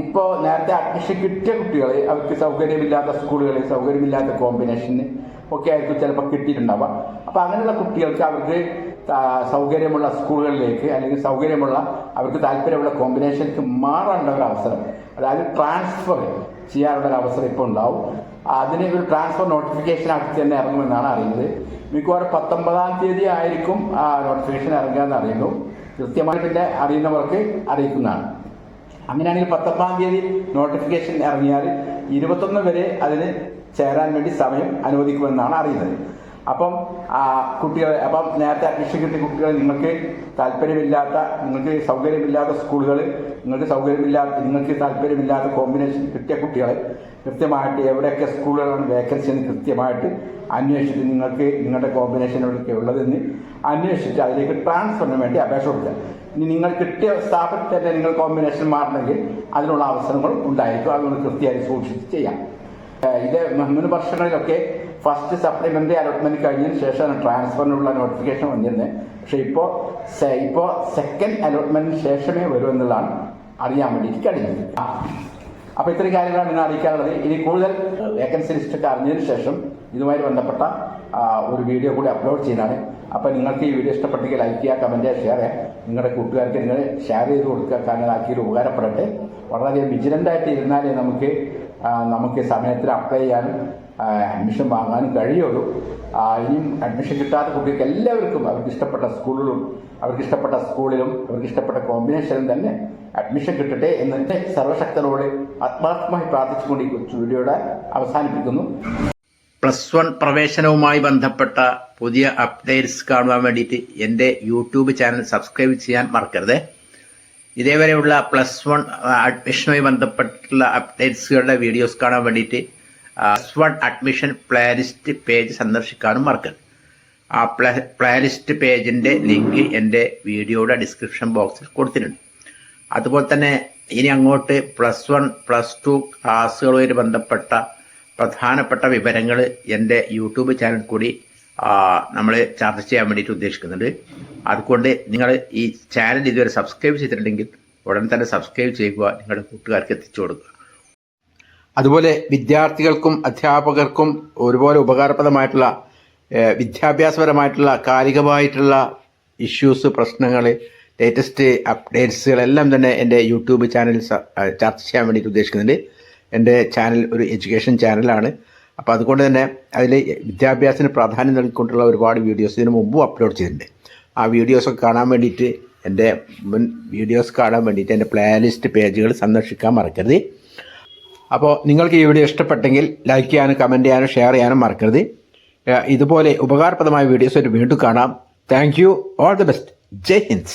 ഇപ്പോൾ നേരത്തെ അഡ്മിഷൻ കിട്ടിയ കുട്ടികളെ അവർക്ക് സൗകര്യമില്ലാത്ത സ്കൂളുകളിൽ സൗകര്യമില്ലാത്ത കോമ്പിനേഷന് ഒക്കെ ആയിരിക്കും ചിലപ്പോൾ കിട്ടിയിട്ടുണ്ടാവുക അപ്പോൾ അങ്ങനെയുള്ള കുട്ടികൾക്ക് അവർക്ക് സൗകര്യമുള്ള സ്കൂളുകളിലേക്ക് അല്ലെങ്കിൽ സൗകര്യമുള്ള അവർക്ക് താല്പര്യമുള്ള കോമ്പിനേഷനിലേക്ക് മാറേണ്ട ഒരു അവസരം അതായത് ട്രാൻസ്ഫർ ചെയ്യാനുള്ള ഒരു അവസരം ഇപ്പോൾ ഉണ്ടാവും. അതിന് ഒരു ട്രാൻസ്ഫർ നോട്ടിഫിക്കേഷൻ അടുത്ത് തന്നെ ഇറങ്ങുമെന്നാണ് അറിയുന്നത്. മിക്കവാറും പത്തൊമ്പതാം തീയതി ആയിരിക്കും ആ നോട്ടിഫിക്കേഷൻ ഇറങ്ങുക എന്ന് അറിയുന്നു. കൃത്യമായി പിന്നെ അറിയുന്നവർക്ക് അറിയിക്കുന്നതാണ്. അങ്ങനെയാണെങ്കിൽ പത്തൊമ്പതാം തീയതി നോട്ടിഫിക്കേഷൻ ഇറങ്ങിയാൽ ഇരുപത്തൊന്ന് വരെ അതിന് ചേരാൻ വേണ്ടി സമയം അനുവദിക്കുമെന്നാണ് അറിയുന്നത്. അപ്പം കുട്ടികളെ അപ്പം നേരത്തെ അഡ്മിഷൻ കിട്ടിയ കുട്ടികൾ നിങ്ങൾക്ക് താല്പര്യമില്ലാത്ത നിങ്ങൾക്ക് സൗകര്യമില്ലാത്ത സ്കൂളുകൾ നിങ്ങൾക്ക് സൗകര്യമില്ലാത്ത നിങ്ങൾക്ക് താല്പര്യമില്ലാത്ത കോമ്പിനേഷൻ കിട്ടിയ കുട്ടികളെ കൃത്യമായിട്ട് എവിടെയൊക്കെ സ്കൂളുകളാണ് വേക്കൻസി എന്ന് കൃത്യമായിട്ട് അന്വേഷിച്ച് നിങ്ങൾക്ക് നിങ്ങളുടെ കോമ്പിനേഷൻ എവിടെയൊക്കെ ഉള്ളതെന്ന് അന്വേഷിച്ച് അതിലേക്ക് ട്രാൻസ്ഫറിന് വേണ്ടി അപേക്ഷ കൊടുക്കുക. ഇനി നിങ്ങൾ കിട്ടിയ സ്ഥാപനത്തിൽ തന്നെ നിങ്ങൾ കോമ്പിനേഷൻ മാറണമെങ്കിൽ അതിനുള്ള അവസരങ്ങൾ ഉണ്ടായിരിക്കും. അതുകൊണ്ട് കൃത്യമായി സൂക്ഷിച്ച് ചെയ്യാം. ഇത് മുൻ വർഷങ്ങളിലൊക്കെ ഫസ്റ്റ് സപ്ലിമെന്ററി അലോട്ട്മെന്റ് കഴിഞ്ഞതിന് ശേഷമാണ് ട്രാൻസ്ഫറിനുള്ള നോട്ടിഫിക്കേഷൻ വന്നിരുന്നത്. പക്ഷെ ഇപ്പോൾ ഇപ്പോൾ സെക്കൻഡ് അലോട്ട്മെന്റിന് ശേഷമേ വരൂ എന്നുള്ളതാണ് അറിയാൻ വേണ്ടിയിട്ട് കഴിഞ്ഞത്. അപ്പോൾ ഇത്രയും കാര്യങ്ങളാണ് ഇന്ന് അറിയിക്കാനുള്ളത്. ഇനി കൂടുതൽ വേക്കൻസി ലിസ്റ്റ് ഒക്കെ അറിഞ്ഞതിന് ശേഷം ഇതുമായി ബന്ധപ്പെട്ട ഒരു വീഡിയോ കൂടി അപ്ലോഡ് ചെയ്യുന്നതാണ്. അപ്പോൾ നിങ്ങൾക്ക് ഈ വീഡിയോ ഇഷ്ടപ്പെട്ടെങ്കിൽ ലൈക്ക് ചെയ്യുക കമന്റ് ചെയ്യുക ഷെയർ ചെയ്യുക. നിങ്ങളുടെ കൂട്ടുകാർക്ക് നിങ്ങൾ ഷെയർ ചെയ്ത് കൊടുക്കുക. കാരണം ആക്കിയത് ഉപകാരപ്പെടട്ടെ. വളരെയധികം വിജിലന്റായിട്ട് ഇരുന്നാലേ നമുക്ക് നമുക്ക് സമയത്തിന് അപ്ലൈ ചെയ്യാനും അഡ്മിഷൻ വാങ്ങാനും കഴിയുള്ളൂ. ഇനിയും അഡ്മിഷൻ കിട്ടാത്ത കുട്ടികൾക്ക് എല്ലാവർക്കും അവർക്ക് ഇഷ്ടപ്പെട്ട സ്കൂളിലും അവർക്ക് ഇഷ്ടപ്പെട്ട സ്കൂളിലും അവർക്ക് ഇഷ്ടപ്പെട്ട കോമ്പിനേഷനിലും തന്നെ അഡ്മിഷൻ കിട്ടട്ടെ എന്ന് സർവശക്തനോട് ആത്മാർത്ഥമായി പ്രാർത്ഥിച്ചുകൊണ്ട് ഈ വീഡിയോയുടെ അവസാനിപ്പിക്കുന്നു. പ്ലസ് വൺ പ്രവേശനവുമായി ബന്ധപ്പെട്ട പുതിയ അപ്ഡേറ്റ്സ് കാണുവാൻ വേണ്ടിയിട്ട് എന്റെ യൂട്യൂബ് ചാനൽ സബ്സ്ക്രൈബ് ചെയ്യാൻ മറക്കരുത്. ഇതേവരെയുള്ള പ്ലസ് വൺ അഡ്മിഷനുമായി ബന്ധപ്പെട്ടുള്ള അപ്ഡേറ്റ്സുകളുടെ വീഡിയോസ് കാണാൻ വേണ്ടിയിട്ട് plus one admission playlist page സന്ദർശിക്കാനും മറക്കരുത്. ആ പ്ലാനിസ്റ്റ് പേജിന്റെ ലിങ്ക് എന്റെ വീഡിയോയുടെ ഡിസ്ക്രിപ്ഷൻ ബോക്സിൽ കൊടുത്തിട്ടുണ്ട്. അതുപോലെ തന്നെ ഇനി അങ്ങോട്ട് പ്ലസ് വൺ പ്ലസ് ടു ക്ലാസ്സുകളുമായി ബന്ധപ്പെട്ട പ്രധാനപ്പെട്ട വിവരങ്ങൾ എന്റെ യൂട്യൂബ് ചാനൽ കൂടി നമ്മൾ ചർച്ച ചെയ്യാൻ വേണ്ടിയിട്ട് ഉദ്ദേശിക്കുന്നുണ്ട്. അതുകൊണ്ട് നിങ്ങൾ ഈ ചാനൽ ഇതുവരെ സബ്സ്ക്രൈബ് ചെയ്തിട്ടുണ്ടെങ്കിൽ ഉടൻ തന്നെ സബ്സ്ക്രൈബ് ചെയ്യുക. നിങ്ങളുടെ കൂട്ടുകാർക്ക് എത്തിച്ചു കൊടുക്കുക. അതുപോലെ വിദ്യാർത്ഥികൾക്കും അധ്യാപകർക്കും ഒരുപോലെ ഉപകാരപ്രദമായിട്ടുള്ള വിദ്യാഭ്യാസപരമായിട്ടുള്ള കാലികമായിട്ടുള്ള ഇഷ്യൂസ് പ്രശ്നങ്ങൾ ലേറ്റസ്റ്റ് അപ്ഡേറ്റ്സുകളെല്ലാം തന്നെ എന്റെ യൂട്യൂബ് ചാനലിൽ ചർച്ച ചെയ്യാൻ വേണ്ടിയിട്ട് ഉദ്ദേശിക്കുന്നുണ്ട്. എന്റെ ചാനൽ ഒരു എഡ്യൂക്കേഷൻ ചാനലാണ്. അപ്പോൾ അതുകൊണ്ട് തന്നെ അതിൽ വിദ്യാഭ്യാസത്തിന് പ്രാധാന്യം നൽകിക്കൊണ്ടുള്ള ഒരുപാട് വീഡിയോസ് ഇതിനു മുമ്പും അപ്ലോഡ് ചെയ്തിട്ടുണ്ട്. ആ വീഡിയോസൊക്കെ കാണാൻ വേണ്ടിയിട്ട് എന്റെ മുൻ വീഡിയോസ് കാണാൻ വേണ്ടിയിട്ട് എന്റെ പ്ലേലിസ്റ്റ് പേജുകൾ സന്ദർശിക്കാൻ മറക്കരുത്. അപ്പോൾ നിങ്ങൾക്ക് ഈ വീഡിയോ ഇഷ്ടപ്പെട്ടെങ്കിൽ ലൈക്ക് ചെയ്യാനും കമന്റ് ചെയ്യാനും ഷെയർ ചെയ്യാനും മറക്കരുത്. ഇതുപോലെ ഉപകാരപ്രദമായ വീഡിയോസ് ഒരു വീണ്ടും കാണാം. Thank you all the best Jai Hind.